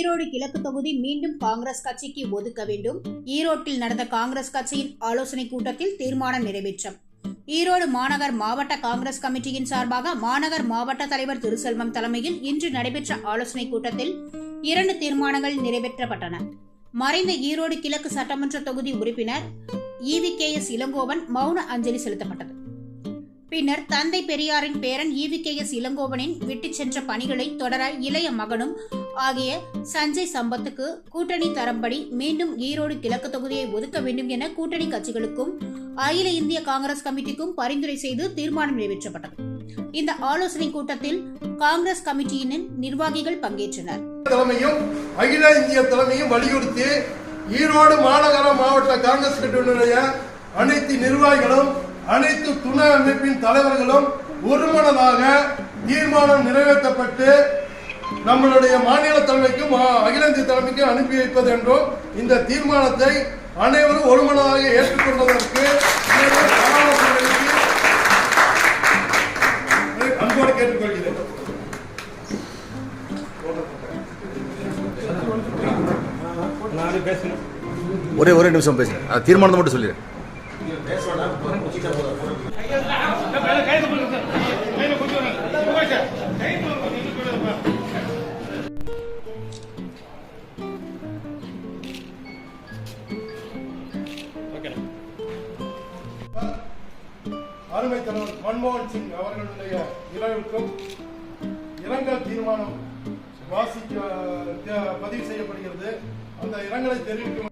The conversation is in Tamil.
ஈரோடு கிழக்கு தொகுதி மீண்டும் காங்கிரஸ் கட்சிக்கு ஒதுக்க வேண்டும். ஈரோட்டில் நடந்த காங்கிரஸ் கட்சியின் ஆலோசனை கூட்டத்தில் தீர்மானம் நிறைவேற்றம். ஈரோடு மாநகர் மாவட்ட காங்கிரஸ் கமிட்டியின் சார்பாக மாநகர் மாவட்ட தலைவர் திருசெல்வம் தலைமையில் இன்று நடைபெற்ற ஆலோசனை கூட்டத்தில் இரண்டு தீர்மானங்கள் நிறைவேற்றப்பட்டன. மறைந்த ஈரோடு கிழக்கு சட்டமன்ற தொகுதி உறுப்பினர் இவி கே எஸ் இளங்கோவன் மௌன அஞ்சலி செலுத்தப்பட்டது. பின்னர் தந்தை பெரியாரின் பேரன் ஈவி கே. எஸ். இளங்கோவனின் விட்டு சென்ற பணிகளை தொடர இளைய மகனும் ஆகிய சஞ்சய் சம்பத்துக்கு கூட்டணி தரம்படி மீண்டும் ஈரோடு கிழக்கு தொகுதியை ஒதுக்க வேண்டும் என கூட்டணி கட்சிகளுக்கும் அகில இந்திய காங்கிரஸ் கமிட்டிக்கும் பரிந்துரை செய்து தீர்மானம் நிறைவேற்றப்பட்டது. இந்த ஆலோசனை கூட்டத்தில் காங்கிரஸ் கமிட்டியின் நிர்வாகிகள் பங்கேற்றனர். தலைமையும் அகில இந்திய தலைமையும் வலியுறுத்தி ஈரோடு மாநகர மாவட்ட காங்கிரஸ் கட்சியினுடைய அனைத்து நிர்வாகிகளும் அனைத்து சமுதாய அமைப்பின் தலைவர்களும் ஒருமனதாக தீர்மானம் நிறைவேற்றப்பட்டு நம்மளுடைய மாநில தலைமைக்கும் அகில இந்திய தலைமைக்கும் அனுப்பி வைப்பது என்றும் இந்த தீர்மானத்தை அனைவரும் ஒருமனதாக ஏற்றுக்கொண்டதற்கு அன்போடு கேட்டுக்கொள்கிறேன். ஒரே ஒரே நிமிஷம் பேசுங்க. தீர்மானத்தை மட்டும் சொல்லிடுறேன் அருமை தலைவர் மன்மோகன் சிங் அவர்களுடைய இரவுக்கும் இரங்கல் தீர்மானம் வாசிக்க பதிவு செய்யப்படுகிறது. அந்த இரங்கலை தெரிவிக்கும்